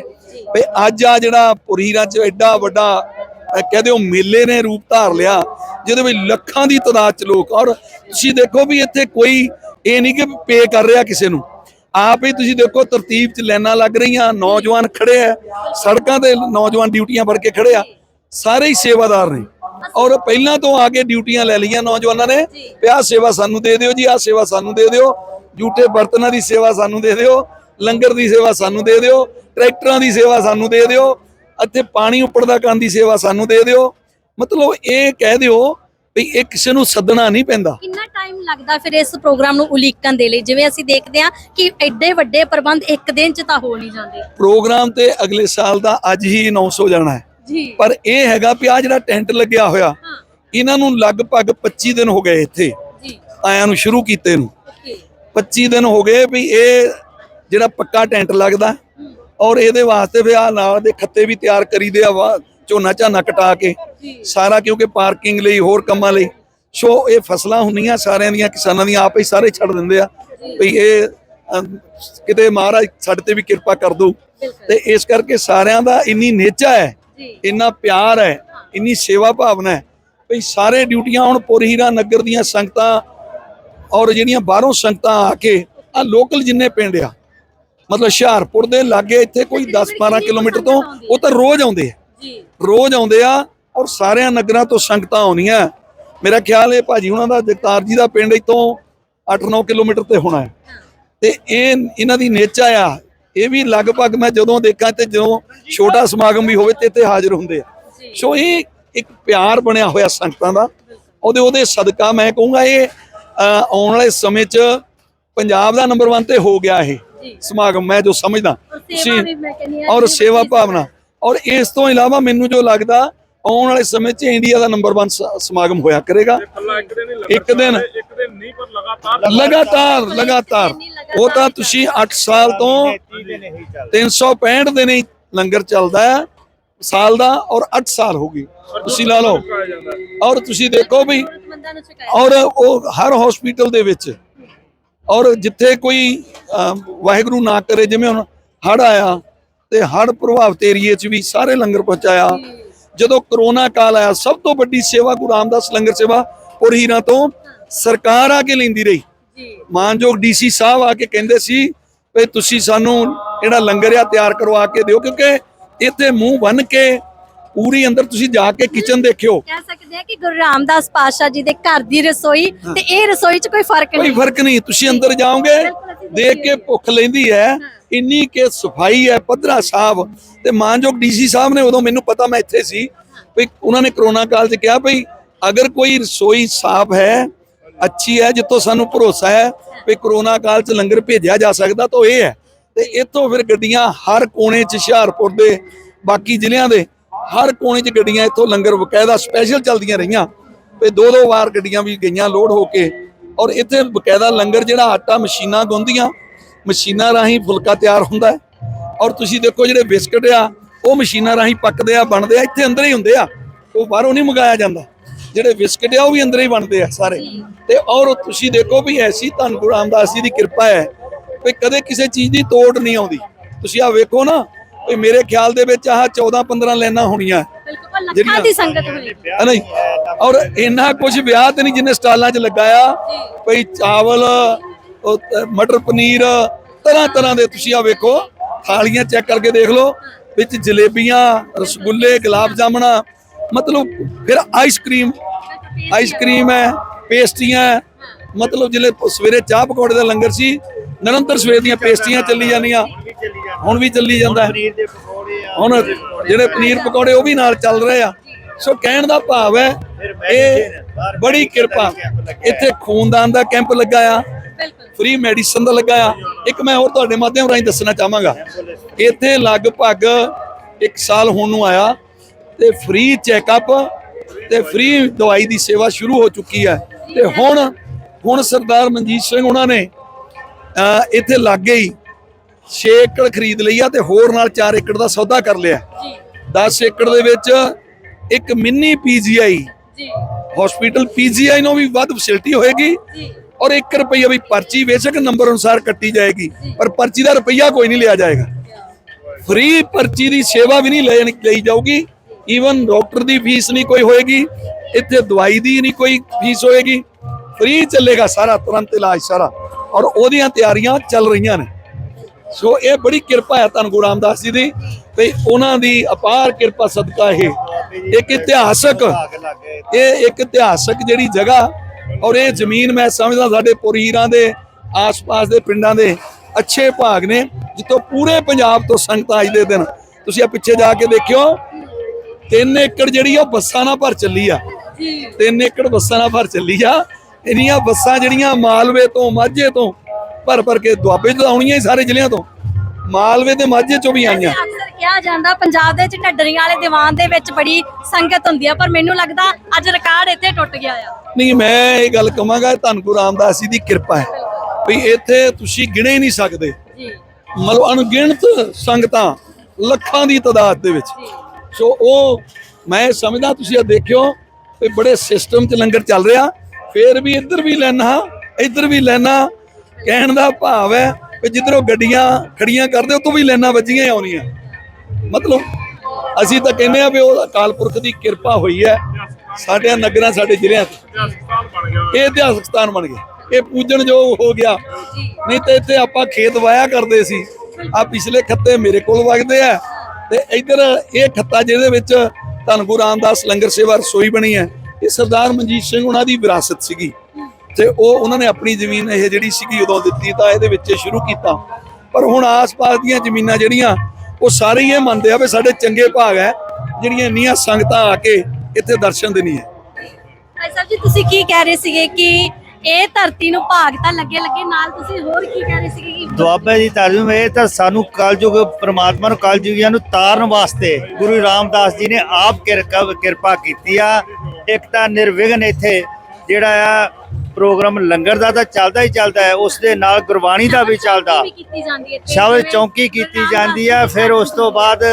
ਵੀ ਅੱਜ ਆ ਜਿਹੜਾ ਪੁਰੀਰਾ ਚ ਐਡਾ ਵੱਡਾ ਕਹਦੇ ਉਹ ਮੇਲੇ ਨੇ ਰੂਪ ਧਾਰ ਲਿਆ, ਜਿਹਦੇ ਵਿੱਚ ਲੱਖਾਂ ਦੀ ਤਾਦਾਦ ਚ ਲੋਕ। ਔਰ ਤੁਸੀਂ ਦੇਖੋ ਵੀ ਇੱਥੇ ਕੋਈ ਇਹ ਨਹੀਂ ਕਿ ਪੇ ਕਰ ਰਿਹਾ ਕਿਸੇ ਨੂੰ। ਆਪ ਹੀ ਤੁਸੀਂ ਦੇਖੋ ਤਰਤੀਬ ਚ ਲਾਈਨਾਂ ਲੱਗ ਰਹੀਆਂ, ਨੌਜਵਾਨ ਖੜੇ ਆ, ਸੜਕਾਂ ਤੇ ਨੌਜਵਾਨ ਡਿਊਟੀਆਂ ਫੜ ਕੇ ਖੜੇ ਆ, ਸਾਰੇ ਹੀ ਸੇਵਾਦਾਰ ਨੇ। ਔਰ ਪਹਿਲਾਂ ਤੋਂ ਆ ਕੇ ਡਿਊਟੀਆਂ ਲੈ ਲਈਆਂ ਨੌਜਵਾਨਾਂ ਨੇ ਜੀ। ਵੀ ਆਹ ਸੇਵਾ ਸਾਨੂੰ ਦੇ ਦਿਓ ਜੀ, ਆਹ ਸੇਵਾ ਸਾਨੂੰ ਦੇ ਦਿਓ। ਜੂਠੇ ਬਰਤਨਾਂ ਦੀ ਸੇਵਾ ਸਾਨੂੰ ਦੇ ਦਿਓ ਲੰਗਰ ਦੀ ਸੇਵਾ ਸਾਨੂੰ ਦੇ ਦਿਓ ਟਰੈਕਟਰਾਂ ਦੀ ਸੇਵਾ ਸਾਨੂੰ ਦੇ ਦਿਓ ਅਤੇ ਪਾਣੀ ਉੱਪੜਦਾ ਕਰਨ ਦੀ ਸੇਵਾ ਸਾਨੂੰ ਦੇ ਦਿਓ। ਮਤਲਬ ਇਹ ਕਹਿ ਦਿਓ ਵੀ ਇਹ ਕਿਸੇ ਨੂੰ ਸੱਦਣਾ ਨਹੀਂ ਪੈਂਦਾ। ਕਿੰਨਾ ਟਾਈਮ ਲੱਗਦਾ ਫਿਰ ਇਸ ਪ੍ਰੋਗਰਾਮ ਨੂੰ ਉਲੀਕਣ ਦੇ ਲਈ? ਜਿਵੇਂ ਅਸੀਂ ਦੇਖਦੇ ਹਾਂ ਕਿ ਐਡੇ ਵੱਡੇ ਪ੍ਰਬੰਧ ਇੱਕ ਦਿਨ 'ਚ ਤਾਂ ਹੋ ਨਹੀਂ ਜਾਂਦੇ। ਪ੍ਰੋਗਰਾਮ ਤੇ ਅਗਲੇ ਸਾਲ ਦਾ ਅੱਜ ਹੀ ਅਨਾਉਂਸ ਹੋ ਜਾਣਾ ਹੈ। ਜੀ। ਪਰ ਇਹ ਹੈਗਾ ਵੀ ਆ ਜਿਹੜਾ ਟੈਂਟ ਲੱਗਿਆ ਹੋਇਆ ਇਹਨਾਂ ਨੂੰ ਲਗਭਗ 25 ਦਿਨ ਹੋ ਗਏ ਇੱਥੇ ਜੀ। ਆਇਆਂ ਨੂੰ ਸ਼ੁਰੂ ਕੀਤੇ ਨੂੰ। 25 ਦਿਨ ਹੋ ਗਏ ਵੀ ਇਹ ਜਿਹੜਾ ਪੱਕਾ ਟੈਂਟ ਲੱਗਦਾ ਔਰ ਇਹਦੇ ਵਾਸਤੇ ਵੀ ਆ ਨਾਲ ਦੇ ਖੱਤੇ ਵੀ ਤਿਆਰ ਕਰੀਦੇ ਆ ਝੋਨਾ ਝਾਨਾ ਕਟਾ ਕੇ। ਸਾਰਾ ਕਿਉਂਕਿ ਪਾਰਕਿੰਗ ਲਈ ਹੋਰ ਕੰਮਾਂ ਲਈ। ਸੋ ਇਹ ਫਸਲਾਂ ਹੁੰਦੀਆਂ ਸਾਰਿਆਂ ਦੀਆਂ ਕਿਸਾਨਾਂ ਦੀਆਂ ਆਪੇ ਹੀ ਸਾਰੇ ਛੱਡ ਦਿੰਦੇ ਆ ਵੀ ਇਹ ਕਿਤੇ ਮਹਾਰਾਜ ਸਾਡੇ ਤੇ ਵੀ ਕਿਰਪਾ ਕਰ ਦੂ। ਤੇ ਇਸ ਕਰਕੇ ਸਾਰਿਆਂ ਦਾ ਇੰਨੀ ਨੇਚਾ ਹੈ ਇੰਨਾ ਪਿਆਰ ਹੈ। ਇੰਨੀ ਸੇਵਾ ਭਾਵਨਾ ਹੈ ਵੀ ਸਾਰੇ ਡਿਊਟੀਆਂ ਹੁਣ ਪੁਰਹੀਰਾ ਨਗਰ ਦੀਆਂ ਸੰਗਤਾਂ ਔਰ ਜਿਹੜੀਆਂ ਬਾਹਰੋਂ ਸੰਗਤਾਂ ਆ ਕੇ ਆ ਲੋਕਲ ਜਿੰਨੇ ਪਿੰਡ ਆ ਮਤਲਬ ਹੁਸ਼ਿਆਰਪੁਰ ਦੇ ਲਾਗੇ ਇੱਥੇ ਕੋਈ 10-12 ਕਿਲੋਮੀਟਰ ਤੋਂ ਉਹ ਤਾਂ ਰੋਜ਼ ਆਉਂਦੇ ਆ। ਜੀ। ਰੋਜ਼ ਆਉਂਦੇ ਆ ਔਰ ਸਾਰਿਆਂ ਨਗਰਾਂ ਤੋਂ ਸੰਗਤਾਂ ਆਉਣੀਆਂ। ਮੇਰਾ ਖਿਆਲ ਹੈ ਭਾਜੀ ਉਹਨਾਂ ਦਾ ਜਗਤਾਰ ਜੀ ਦਾ ਪਿੰਡ ਇਤੋਂ 8-9 ਕਿਲੋਮੀਟਰ ਤੇ ਹੋਣਾ ਹੈ। ਤੇ ਇਹ ਇਹਨਾਂ ਦੀ ਨੇਚਾ ਆ। ਇਹ ਵੀ ਲਗਭਗ ਮੈਂ ਜਦੋਂ ਦੇਖਾਂ ਤੇ ਜਦੋਂ ਛੋਟਾ ਸਮਾਗਮ ਵੀ ਹੋਵੇ ਤੇ ਇੱਥੇ ਹਾਜ਼ਰ ਹੁੰਦੇ ਆ। ਸੋ ਇਹ ਇੱਕ ਪਿਆਰ ਬਣਿਆ ਹੋਇਆ ਸੰਗਤਾਂ ਦਾ। ਉਹਦੇ ਉਹਦੇ ਸਦਕਾ ਮੈਂ ਕਹੂੰਗਾ ਇਹ ਆਉਣ ਵਾਲੇ ਸਮੇਂ 'ਚ ਪੰਜਾਬ ਦਾ ਨੰਬਰ 1 ਤੇ ਹੋ ਗਿਆ ਇਹ ਸਮਾਗਮ ਮੈਂ ਜੋ ਸਮਝਦਾ। ਹਾਂ ਔਰ ਸੇਵਾ ਭਾਵਨਾ। ਔਰ ਇਸ ਤੋਂ ਇਲਾਵਾ ਮੈਨੂੰ ਜੋ ਲੱਗਦਾ ਆਉਣ ਵਾਲੇ ਸਮੇਂ 'ਚ ਇੰਡੀਆ ਦਾ ਨੰਬਰ 1 ਸਮਾਗਮ ਹੋਇਆ ਕਰੇਗਾ। ਇੱਕ ਦਿਨ ਹੀ ਲੱਗਾ ਇੱਕ ਦਿਨ। ਇੱਕ ਦਿਨ ਨਹੀਂ ਪਰ ਲਗਾਤਾਰ ਲਗਾਤਾਰ ਲਗਾਤਾਰ। ਉਹ ਤਾਂ ਤੁਸੀਂ 8 ਸਾਲ ਤੋਂ 365 ਦਿਨ ਹੀ ਲੰਗਰ ਚੱਲਦਾ ਹੈ। ਸਾਲ ਦਾ ਔਰ 8 ਸਾਲ ਹੋ ਗਏ। ਤੁਸੀਂ ਲਾ ਲਓ। ਔਰ ਤੁਸੀਂ ਦੇਖੋ ਵੀ ਔਰ ਉਹ ਹਰ ਹਸਪੀਟਲ ਦੇ ਵਿੱਚ ਔਰ ਜਿੱਥੇ ਕੋਈ ਵਾਹਿਗੁਰੂ ਨਾ ਕਰੇ ਜਿਵੇਂ ਹੁਣ ਹੜ ਆਇਆ ਤੇ ਹੜ ਪ੍ਰਭਾਵਿਤ ਏਰੀਏ 'ਚ ਵੀ ਸਾਰੇ ਲੰਗਰ ਪਹੁੰਚਾਇਆ। ਜਦੋਂ ਕਰੋਨਾ ਕਾਲ ਆਇਆ ਸਭ ਤੋਂ ਵੱਡੀ ਸੇਵਾ ਗੁਰੂ ਰਾਮਦਾਸ ਲੰਗਰ ਸੇਵਾ ਪੁਰਹੀਰਾਂ ਤੋਂ ਸਰਕਾਰ ਆ ਕੇ ਲੈਂਦੀ ਰਹੀ। ਜੀ। ਮਾਨਯੋਗ ਡੀਸੀ ਸਾਹਿਬ ਆ ਕੇ ਕਹਿੰਦੇ ਸੀ ਵੀ ਤੁਸੀਂ ਸਾਨੂੰ ਜਿਹੜਾ ਲੰਗਰ ਆ ਤਿਆਰ ਕਰਵਾ ਕੇ ਦਿਓ ਕਿਉਂਕਿ ਇੱਥੇ ਮੂੰਹ ਬੰਨ ਕੇ ਪੂਰੀ ਅੰਦਰ ਤੁਸੀਂ ਜਾ ਕੇ ਕਿਚਨ ਦੇਖਿਓ। ਕਹਿ ਸਕਦੇ ਆ ਕਿ ਗੁਰੂ ਰਾਮਦਾਸ ਪਾਤਸ਼ਾਹ ਜੀ ਦੇ ਘਰ ਦੀ ਰਸੋਈ ਤੇ ਇਹ ਰਸੋਈ 'ਚ ਕੋਈ ਫ਼ਰਕ ਕੋਈ ਨਹੀਂ। ਫ਼ਰਕ ਨਹੀਂ ਤੁਸੀਂ ਅੰਦਰ ਜਾਓਗੇ ਦੇਖ ਕੇ ਭੁੱਖ ਲੈਂਦੀ ਹੈ ਇੰਨੀ ਕਿ ਸਫ਼ਾਈ ਹੈ ਪੱਧਰਾ ਸਾਹਿਬ ਤੇ ਮਾਨਯੋਗ ਡੀਸੀ ਸਾਹਿਬ ਨੇ ਉਦੋਂ ਮੈਨੂੰ ਪਤਾ ਮੈਂ ਇੱਥੇ ਸੀ ਵੀ ਉਹਨਾਂ ਨੇ ਕਰੋਨਾ ਕਾਲ 'ਚ ਕਿਹਾ ਭਈ ਅਗਰ ਕੋਈ ਰਸੋਈ ਸਾਫ਼ ਹੈ ਅੱਛੀ ਹੈ ਜਿੱਥੋਂ ਸਾਨੂੰ ਭਰੋਸਾ ਹੈ ਵੀ ਕਰੋਨਾ ਕਾਲ 'ਚ ਲੰਗਰ ਭੇਜਿਆ ਜਾ ਸਕਦਾ ਤਾਂ ਉਹ ਇਹ ਹੈ ਤੇ ਇੱਥੋਂ ਫਿਰ ਗੱਡੀਆਂ ਹਰ ਕੋਨੇ 'ਚ ਹੁਸ਼ਿਆਰਪੁਰ ਦੇ, ਬਾਕੀ ਜ਼ਿਲ੍ਹਿਆਂ ਦੇ, ਹਰ ਕੋਨੇ 'ਚ ਗੱਡੀਆਂ ਇੱਥੋਂ ਲੰਗਰ ਬਕਾਇਦਾ ਸਪੈਸ਼ਲ ਚੱਲਦੀਆਂ ਰਹੀਆਂ। ਤੇ ਦੋ ਦੋ ਵਾਰ ਗੱਡੀਆਂ ਵੀ ਗਈਆਂ ਲੋਡ ਹੋ ਕੇ। ਔਰ ਇੱਥੇ ਬਕਾਇਦਾ ਲੰਗਰ ਜਿਹੜਾ ਆਟਾ ਮਸ਼ੀਨਾਂ ਗੁੰਦੀਆਂ ਮਸ਼ੀਨਾਂ ਰਾਹੀਂ ਫੁਲਕਾ ਤਿਆਰ ਹੁੰਦਾ ਹੈ। ਔਰ ਤੁਸੀਂ ਦੇਖੋ ਜਿਹੜੇ ਬਿਸਕਟ ਆ, ਉਹ ਮਸ਼ੀਨਾਂ ਰਾਹੀਂ ਪੱਕਦੇ ਆ, ਬਣਦੇ ਆ, ਇੱਥੇ ਅੰਦਰ ਹੀ ਹੁੰਦੇ ਆ। ਉਹ ਬਾਹਰੋਂ ਨਹੀਂ ਮੰਗਾਇਆ ਜਾਂਦਾ। ਜਿਹੜੇ ਬਿਸਕਟ ਆ, ਉਹ ਵੀ ਅੰਦਰ ਹੀ ਬਣਦੇ ਆ ਸਾਰੇ। ਤੇ ਔਰ ਤੁਸੀਂ ਦੇਖੋ ਵੀ ਐਸੀ ਧੰਨ ਗੁਰੂ ਰਾਮਦਾਸ ਜੀ ਦੀ ਕਿਰਪਾ ਹੈ ਵੀ ਕਦੇ ਕਿਸੇ ਚੀਜ਼ ਦੀ ਤੋੜ ਨਹੀਂ ਆਉਂਦੀ। ਤੁਸੀਂ ਆ ਵੇਖੋ ਨਾ ਵੀ ਮੇਰੇ ਖਿਆਲ ਦੇ ਵਿੱਚ ਆਹ 14 15 ਲਾਈਨਾਂ ਹੋਣੀਆਂ। ਬਿਲਕੁਲ ਲੱਖਾਂ ਦੀ ਸੰਗਤ ਹੋਈ ਹੈ ਨਹੀਂ ਔਰ ਇੰਨਾ ਕੁਝ ਵਿਆਹ ਤੇ ਨਹੀਂ ਜਿੰਨੇ ਸਟਾਲਾਂ 'ਚ ਲਗਾਇਆ। ਭਈ ਚਾਵਲ ਮਟਰ ਪਨੀਰ ਤਰ੍ਹਾਂ ਤਰ੍ਹਾਂ ਦੇ ਤੁਸੀਂ ਆ ਵੇਖੋ। ਥਾਲੀਆਂ ਚੈੱਕ ਕਰਕੇ ਦੇਖ ਲਓ। ਵਿੱਚ ਜਲੇਬੀਆਂ ਰਸਗੁੱਲੇ ਗੁਲਾਬ ਜਾਮਣਾ ਮਤਲਬ ਫਿਰ ਆਈਸਕ੍ਰੀਮ ਆਈਸਕ੍ਰੀਮ ਹੈ ਪੇਸਟਰੀਆਂ ਹੈ। ਮਤਲਬ ਜਿਲੇ ਸਵੇਰੇ ਚਾਹ ਪਕੌੜੇ ਦਾ ਲੰਗਰ ਸੀ ਨਿਰੰਤਰ ਸਵੇਰ ਦੀਆਂ ਪੇਸਟਰੀਆਂ ਚੱਲੀ ਜਾਂਦੀਆਂ। ਹੁਣ ਵੀ ਚੱਲੀ ਜਾਂਦਾ। ਹੈ ਹੁਣ ਜਿਹੜੇ ਪਨੀਰ ਪਕੌੜੇ ਉਹ ਵੀ ਨਾਲ ਚੱਲ ਰਹੇ ਆ। ਸੋ ਕਹਿਣ ਦਾ ਭਾਵ ਹੈ ਇਹ ਬੜੀ ਕਿਰਪਾ। ਇੱਥੇ ਖੂਨਦਾਨ ਦਾ ਕੈਂਪ ਲੱਗਾ ਆ। ਫ੍ਰੀ ਮੈਡੀਸਨ ਦਾ ਲੱਗਾ ਆ। ਇੱਕ ਮੈਂ ਹੋਰ ਤੁਹਾਡੇ ਮਾਧਿਅਮ ਰਾਹੀਂ ਦੱਸਣਾ ਚਾਹਾਂਗਾ। ਇੱਥੇ ਲਗਭਗ ਇੱਕ ਸਾਲ ਹੋਣ ਨੂੰ ਆਇਆ ਤੇ ਫ੍ਰੀ ਚੈੱਕਅਪ ਤੇ ਫ੍ਰੀ ਦਵਾਈ ਦੀ ਸੇਵਾ ਸ਼ੁਰੂ ਹੋ ਚੁੱਕੀ ਹੈ। ਤੇ ਹੁਣ ਹੁਣ ਸਰਦਾਰ ਮਨਜੀਤ ਸਿੰਘ ਉਹਨਾਂ ਨੇ ਇੱਥੇ ਲਾਗੇ ਹੀ 6 ਏਕੜ ਖਰੀਦ ਲਈ ਆ ਤੇ ਹੋਰ ਨਾਲ 4 ਏਕੜ ਦਾ ਸੌਦਾ ਕਰ ਲਿਆ। ਜੀ। 10 ਏਕੜ ਦੇ ਵਿੱਚ ਇੱਕ ਮਿੰਨੀ ਪੀਜੀਆਈ ਜੀ। ਹਸਪੀਟਲ ਪੀਜੀਆਈ ਨੂੰ ਵੀ ਵੱਧ ਫੈਸਿਲਿਟੀ ਹੋਏਗੀ ਜੀ। ਔਰ 1 ਰੁਪਈਆ ਵੀ ਪਰਚੀ ਬੇਸ਼ੱਕ ਨੰਬਰ ਅਨੁਸਾਰ ਕੱਟੀ ਜਾਏਗੀ ਪਰ ਪਰਚੀ ਦਾ ਰੁਪਈਆ ਕੋਈ ਨਹੀਂ ਲਿਆ ਜਾਏਗਾ। ਫ੍ਰੀ ਪਰਚੀ ਦੀ ਸੇਵਾ ਵੀ ਨਹੀਂ ਲੈਣ ਲਈ ਜਾਊਗੀ ਈਵਨ ਡਾਕਟਰ ਦੀ ਫੀਸ ਨਹੀਂ ਕੋਈ ਹੋਏਗੀ ਇੱਥੇ ਦਵਾਈ ਦੀ ਨਹੀਂ ਕੋਈ ਫੀਸ ਹੋਏਗੀ ਫ੍ਰੀ ਚੱਲੇਗਾ ਸਾਰਾ ਤੁਰੰਤ ਇਲਾਜ ਸਾਰਾ। ਔਰ ਉਹਦੀਆਂ ਤਿਆਰੀਆਂ ਚੱਲ ਰਹੀਆਂ ਨੇ। ਸੋ ਇਹ ਬੜੀ ਕਿਰਪਾ ਹੈ ਧੰਨ ਗੁਰੂ ਰਾਮਦਾਸ ਜੀ ਦੀ। ਤੇ ਉਹਨਾਂ ਦੀ ਅਪਾਰ ਕਿਰਪਾ ਸਦਕਾ ਇਹ। ਇੱਕ ਇਤਿਹਾਸਕ ਇਹ ਇੱਕ ਇਤਿਹਾਸਕ ਜਿਹੜੀ ਜਗ੍ਹਾ ਔਰ ਇਹ ਜ਼ਮੀਨ ਮੈਂ ਸਮਝਦਾ ਸਾਡੇ ਪੁਰੀਰਾਂ ਦੇ ਆਸ-ਪਾਸ ਦੇ ਪਿੰਡਾਂ ਦੇ ਅੱਛੇ ਭਾਗ ਨੇ ਜਿੱਥੋਂ ਪੂਰੇ ਪੰਜਾਬ ਤੋਂ ਸੰਗਤਾਂ ਅੱਜ ਦੇ ਦਿਨ। ਤੁਸੀਂ ਆ ਪਿੱਛੇ ਜਾ ਕੇ ਦੇਖਿਓ 3 ਏਕੜ ਜਿਹੜੀ ਉਹ ਬੱਸਾਂ ਨਾਲ ਭਰ ਚੱਲੀ ਆ। ਜੀ। 3 ਏਕੜ ਬੱਸਾਂ ਨਾਲ ਭਰ ਚੱਲੀ ਆ। ਇੰਨੀਆਂ ਬੱਸਾਂ ਜਿਹੜੀਆਂ ਮਾਲਵੇ ਤੋਂ ਮਾਝੇ ਤੋਂ ਭਰ ਭਰ ਕੇ ਦੁਆਬੇ ਤੋਂ ਆਉਣੀਆਂ ਹੀ ਸਾਰੇ ਜ਼ਿਲ੍ਹਿਆਂ ਤੋਂ। ਮਾਲਵੇ ਤੇ ਮਾਝੇ ਚੋਂ ਵੀ ਆਈਆਂ। ਅਕਸਰ ਕਿਹਾ ਜਾਂਦਾ ਪੰਜਾਬ ਦੇ ਵਿੱਚ ਢੱਡਰੀਆਂ ਵਾਲੇ ਦੀਵਾਨ ਦੇ ਵਿੱਚ ਬੜੀ ਸੰਗਤ ਹੁੰਦੀ ਆ ਪਰ ਮੈਨੂੰ ਲੱਗਦਾ ਅੱਜ ਰਿਕਾਰਡ ਇੱਥੇ ਟੁੱਟ ਗਿਆ ਆ। ਨਹੀਂ ਮੈਂ ਇਹ ਗੱਲ ਕਹਾਂਗਾ ਧੰਨ ਗੁਰੂ ਰਾਮਦਾਸ ਜੀ ਦੀ ਕਿਰਪਾ ਹੈ ਵੀ ਇੱਥੇ ਤੁਸੀਂ ਗਿਣੇ ਹੀ ਨਹੀਂ ਸਕਦੇ। ਜੀ। ਮਤਲਬ ਅਣਗਿਣਤ ਸੰਗਤਾਂ ਲੱਖਾਂ ਦੀ ਤਾਦਾਦ ਦੇ ਵਿੱਚ। ਸੋ ਉਹ ਮੈਂ ਸਮਝਦਾ ਤੁਸੀਂ ਇਹ ਦੇਖਿਓ ਵੀ ਬੜੇ ਸਿਸਟਮ 'ਚ ਲੰਗਰ ਚੱਲ ਰਿਹਾ। ਫੇਰ ਵੀ ਇੱਧਰ ਵੀ ਲੈਣਾ ਇੱਧਰ ਵੀ ਲੈਣਾ ਕਹਿਣ ਦਾ ਭਾਵ ਹੈ ਕਿ ਜਿੱਧਰੋਂ ਗੱਡੀਆਂ ਖੜੀਆਂ ਕਰਦੇ ਉਤੋਂ ਵੀ ਲੈਣਾ ਵੱਜੀਆਂ ਹੀ ਆਉਣੀਆਂ। ਮਤਲਬ ਅਸੀਂ ਤਾਂ ਕਹਿੰਦੇ ਆ ਵੀ ਉਹ ਅਕਾਲ ਪੁਰਖ ਦੀ ਕਿਰਪਾ ਹੋਈ ਹੈ। ਸਾਡੇ ਨਗਰਾਂ, ਸਾਡੇ ਜ਼ਿਲ੍ਹਿਆਂ 'ਚ। ਇਹ ਇਤਿਹਾਸਕ ਸਥਾਨ ਬਣ ਗਿਆ। ਇਹ ਪੂਜਣ ਜੋ ਹੋ ਗਿਆ। ਨਹੀਂ ਤੇ ਇੱਥੇ ਆਪਾਂ ਖੇਤ ਵਾਇਆ ਕਰਦੇ ਸੀ। ਆ ਪਿਛਲੇ ਖੱਤੇ ਮੇਰੇ ਕੋਲ ਵਗਦੇ ਆ। ਤੇ ਇੱਧਰ ਇਹ ਖੱਤਾ ਜਿਹਦੇ ਵਿੱਚ ਧੰਨ ਗੁਰੂ ਰਾਮਦਾਸ ਲੰਗਰ ਸੇਵਾ ਰਸੋਈ ਬਣੀ ਹੈ। ਇਹ ਸਰਦਾਰ ਮਨਜੀਤ ਸਿੰਘ ਉਹਨਾਂ ਦੀ ਵਿਰਾਸਤ ਸੀਗੀ। ਤੇ ਉਹ ਉਹਨਾਂ ਨੇ ਆਪਣੀ ਜ਼ਮੀਨ ਇਹ ਜਿਹੜੀ ਸੀਗੀ ਉਦੋਂ ਦਿੱਤੀ ਤਾਂ ਇਹਦੇ ਵਿੱਚ ਸ਼ੁਰੂ ਕੀਤਾ। ਪਰ ਹੁਣ ਆਸ-ਪਾਸ ਦੀਆਂ ਜ਼ਮੀਨਾਂ ਜਿਹੜੀਆਂ ਉਹ ਸਾਰੇ ਹੀ ਇਹ ਮੰਨਦੇ ਆ ਵੀ ਸਾਡੇ ਚੰਗੇ ਭਾਗ ਹੈ ਜਿਹੜੀਆਂ ਇੰਨੀਆਂ ਸੰਗਤਾਂ ਆ ਕੇ ਇੱਥੇ ਦਰਸ਼ਨ ਦੇਣੀ ਹੈ। ਭਾਈ ਸਾਹਿਬ ਜੀ ਤੁਸੀਂ ਕੀ ਕਹਿ ਰਹੇ ਸੀਗੇ ਕਿ ਇਹ ਧਰਤੀ ਨੂੰ ਭਾਗ ਤਾਂ ਲੱਗੇ ਲੱਗੇ ਨਾਲ ਤੁਸੀਂ ਹੋਰ ਕੀ ਕਹਿ ਰਹੇ ਸੀਗੇ ਕਿ ਦੁਆਬੇ ਦੀ ਤਰਜਮ ਇਹ ਤਾਂ ਸਾਨੂੰ ਕਲਯੁਗ ਪ੍ਰਮਾਤਮਾ ਨੂੰ ਕਲਯੁਗੀਆਂ ਨੂੰ ਤਾਰਨ ਵਾਸਤੇ ਗੁਰੂ ਰਾਮਦਾਸ ਜੀ ਨੇ ਆਪ ਕਿਰਪਾ ਕੀਤੀ ਆ। ਇੱਕ ਤਾਂ ਨਿਰਵਿਘਨ ਇੱਥੇ ਜਿਹੜਾ ਆ ਪ੍ਰੋਗਰਾਮ ਲੰਗਰ ਦਾ ਤਾਂ ਚੱਲਦਾ ਹੀ ਚੱਲਦਾ ਹੈ ਉਸ ਦੇ ਨਾਲ ਗੁਰਬਾਣੀ ਦਾ ਵੀ ਚੱਲਦਾ। ਸ਼ਬਦ ਚੌਂਕੀ ਕੀਤੀ ਜਾਂਦੀ ਆ ਫਿਰ ਉਸ ਤੋਂ ਬਾਅਦ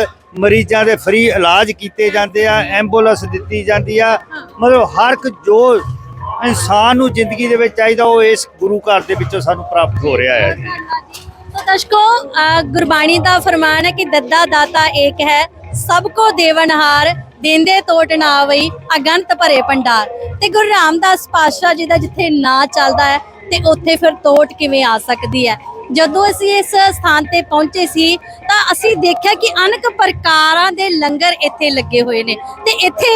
ਮਰੀਜ਼ਾਂ ਦੇ ਫ੍ਰੀ ਇਲਾਜ ਕੀਤੇ ਜਾਂਦੇ ਆ ਐਂਬੂਲੈਂਸ ਦਿੱਤੀ ਜਾਂਦੀ ਆ। ਮਤਲਬ ਹਰ ਇੱਕ ਜੋ ਇਨਸਾਨ ਨੂੰ ਜ਼ਿੰਦਗੀ ਦੇ ਵਿੱਚ ਚਾਹੀਦਾ ਉਹ ਇਸ ਗੁਰੂ ਘਰ ਦੇ ਵਿੱਚੋਂ ਸਾਨੂੰ ਪ੍ਰਾਪਤ ਹੋ ਰਿਹਾ ਹੈ। ਤੋ ਦਸ਼ਕੋ ਗੁਰਬਾਣੀ ਦਾ ਫਰਮਾਨ ਹੈ ਕਿ ਦੱਦਾ ਦਾਤਾ ਏਕ ਹੈ ਸਭ ਕੋ ਦੇਵਨਹਾਰ। ਦੇਂਦੇ ਤੋਟ ਨਾ ਆਵਈ ਅਗੰਤ ਭਰੇ ਭੰਡਾਰ। ਤੇ ਗੁਰੂ ਰਾਮਦਾਸ ਪਾਤਸ਼ਾਹ ਜੀ ਦਾ ਜਿੱਥੇ ਨਾਂ ਚੱਲਦਾ ਹੈ, ਤੇ ਉੱਥੇ ਫਿਰ ਤੋਟ ਕਿਵੇਂ ਆ ਸਕਦੀ ਹੈ? ਜਦੋਂ ਅਸੀਂ ਇਸ ਸਥਾਨ ਤੇ ਪਹੁੰਚੇ ਸੀ, ਤਾਂ ਅਸੀਂ ਦੇਖਿਆ ਕਿ ਅਨੇਕ ਪ੍ਰਕਾਰਾਂ ਦੇ ਲੰਗਰ ਇੱਥੇ ਲੱਗੇ ਹੋਏ ਨੇ। ਤੇ ਇੱਥੇ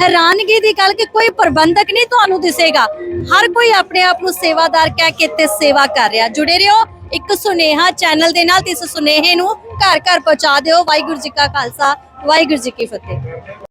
ਹੈਰਾਨਗੀ ਦੀ ਗੱਲ ਕਿ ਕੋਈ ਪ੍ਰਬੰਧਕ ਨਹੀਂ ਤੁਹਾਨੂੰ ਦਿਸੇਗਾ। ਹਰ ਕੋਈ ਆਪਣੇ ਆਪ ਨੂੰ ਸੇਵਾਦਾਰ ਕਹਿ ਕੇ ਇੱਥੇ ਸੇਵਾ ਕਰ ਰਿਹਾ। ਜੁੜੇ ਰਹੋ ਇੱਕ ਸੁਨੇਹਾ ਚੈਨਲ ਦੇ ਨਾਲ, ਤੇ ਇਸ ਸੁਨੇਹੇ ਨੂੰ ਘਰ ਘਰ ਪਹੁੰਚਾ ਦਿਓ। ਵਾਹਿਗੁਰੂ ਜੀ ਕਾ ਖਾਲਸਾ, ਵਾਹਿਗੁਰੂ ਜੀ ਕੀ ਫਤਿਹ।